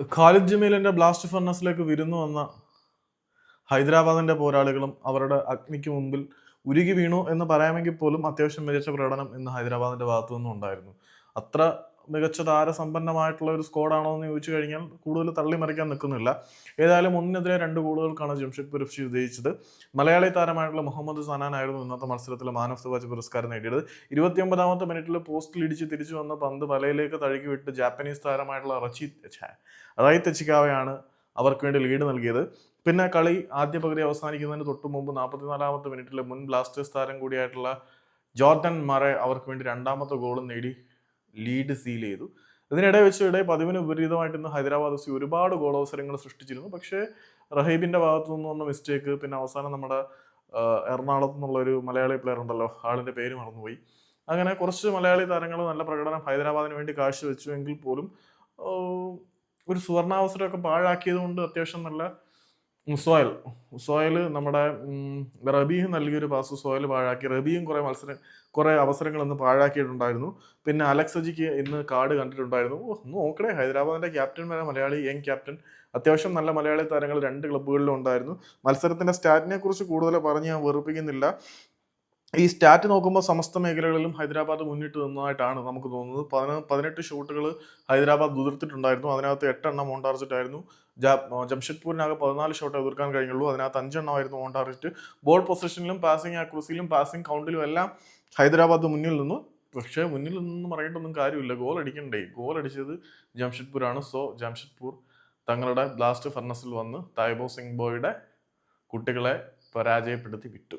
Khalid ജമീലിന്റെ blast ഫർണസിലേക്ക് വിരുന്നു വന്ന ഹൈദരാബാദിന്റെ പോരാളികളും അവരുടെ അഗ്നിക്ക് മുമ്പിൽ ഉരുകി വീണു എന്ന് പറയാമെങ്കിൽ പോലും അത്യാവശ്യം മികച്ച പ്രകടനം ഇന്ന് ഹൈദരാബാദിന്റെ ഭാഗത്തു നിന്നും ഉണ്ടായിരുന്നു. അത്ര മികച്ച താരസമ്പന്നമായിട്ടുള്ള ഒരു സ്കോഡാണോ എന്ന് ചോദിച്ചു കഴിഞ്ഞാൽ കൂടുതൽ തള്ളി മറിക്കാൻ നിൽക്കുന്നില്ല. ഏതായാലും ഒന്നിനെതിരെ രണ്ട് ഗോളുകൾക്കാണ് ജംഷഡ്പൂർ എഫ് സി വിജയിച്ചത്. മലയാളി താരമായിട്ടുള്ള മുഹമ്മദ് സനാനായിരുന്നു ഇന്നത്തെ മത്സരത്തിൽ മാൻ ഓഫ് ദ മാച്ച് പുരസ്കാരം നേടിയത്. ഇരുപത്തിയൊമ്പതാമത്തെ മിനിറ്റിൽ പോസ്റ്റിൽ ഇടിച്ച് തിരിച്ചു വന്ന പന്ത് വലയിലേക്ക് തഴുകി വിട്ട് ജാപ്പനീസ് താരമായിട്ടുള്ള റച്ചി അതായത് അതായി തെച്ചിക്കാവയാണ് അവർക്ക് വേണ്ടി ലീഡ് നൽകിയത്. പിന്നെ കളി ആദ്യ പകുതി അവസാനിക്കുന്നതിന് തൊട്ട് മുമ്പ് നാൽപ്പത്തിനാലാമത്തെ മിനിറ്റിൽ മുൻ ബ്ലാസ്റ്റേഴ്സ് താരം കൂടിയായിട്ടുള്ള ജോർഡൻ മറെ അവർക്ക് വേണ്ടി രണ്ടാമത്തെ ഗോളും നേടി. ലീഡ് സീൽ ചെയ്തു. ഇതിനിടെ വെച്ച് ഇടെ പതിവിന് വിപരീതമായിട്ട് ഇന്ന് ഹൈദരാബാദ് എഫ് സി ഒരുപാട് ഗോൾ അവസരങ്ങൾ സൃഷ്ടിച്ചിരുന്നു. പക്ഷേ റഹീബിന്റെ ഭാഗത്തു നിന്ന് വന്ന മിസ്റ്റേക്ക് പിന്നെ അവസാനം നമ്മുടെ എറണാകുളത്ത് നിന്നുള്ള ഒരു മലയാളി പ്ലെയർ ഉണ്ടല്ലോ ആളിന്റെ പേര് മറന്നുപോയി. അങ്ങനെ കുറച്ച് മലയാളി താരങ്ങൾ നല്ല പ്രകടനം ഹൈദരാബാദിന് വേണ്ടി കാഴ്ചവെച്ചു എങ്കിൽ പോലും ഒരു സുവർണാവസരമൊക്കെ പാഴാക്കിയത് കൊണ്ട് അത്യാവശ്യം നല്ല സോയൽ. സോയൽ നമ്മുടെ റബിയും നൽകിയൊരു പാസ് സോയൽ പാഴാക്കി. റബിയും കുറേ മത്സരം കുറേ അവസരങ്ങൾ ഇന്ന് പാഴാക്കിയിട്ടുണ്ടായിരുന്നു. പിന്നെ അലക്സജിക്ക് ഇന്ന് കാർഡ് കണ്ടിട്ടുണ്ടായിരുന്നു. ഒന്ന് നോക്കണേ ഹൈദരാബാദിന്റെ ക്യാപ്റ്റൻ വരെ മലയാളി യങ് ക്യാപ്റ്റൻ അത്യാവശ്യം നല്ല മലയാളി താരങ്ങൾ രണ്ട് ക്ലബ്ബുകളിലും ഉണ്ടായിരുന്നു. മത്സരത്തിന്റെ സ്റ്റാറ്റിനെ കുറിച്ച് കൂടുതൽ പറഞ്ഞ് ഞാൻ വെറുപ്പിക്കുന്നില്ല. ഈ സ്റ്റാറ്റ് നോക്കുമ്പോൾ സമസ്ത മേഖലകളിലും ഹൈദരാബാദ് മുന്നിട്ട് നിന്നതായിട്ടാണ് നമുക്ക് തോന്നുന്നത്. പതിന പതിനെട്ട് ഷൂട്ടുകൾ ഹൈദരാബാദ് ഉതിർത്തിട്ടുണ്ടായിരുന്നു. അതിനകത്ത് എട്ടെണ്ണം ഓൺ ടാർജറ്റ് ആയിരുന്നു. ജംഷഡ്പൂരിനാകെ പതിനാല് ഷോട്ട് എതിർക്കാൻ കഴിഞ്ഞുള്ളൂ. അതിനകത്ത് അഞ്ചെണ്ണമായിരുന്നു ഓൺ ടാർജറ്റ്. ബോൾ പൊസിഷനിലും പാസിംഗ് ആക്രസിയിലും പാസിംഗ് കൗണ്ടിലും എല്ലാം ഹൈദരാബാദ് മുന്നിൽ നിന്നു. പക്ഷേ മുന്നിൽ നിന്നും പറയേണ്ടൊന്നും കാര്യമില്ല. ഗോൾ അടിക്കണ്ടേ? ഗോൾ അടിച്ചത് ജംഷഡ്പൂരാണ്. സോ ജംഷഡ്പൂർ തങ്ങളുടെ ബ്ലാസ്റ്റ് ഫർണസിൽ വന്ന് തായ്ബോ സിംഗ് ബോയുടെ കുട്ടികളെ പരാജയപ്പെടുത്തി വിട്ടു.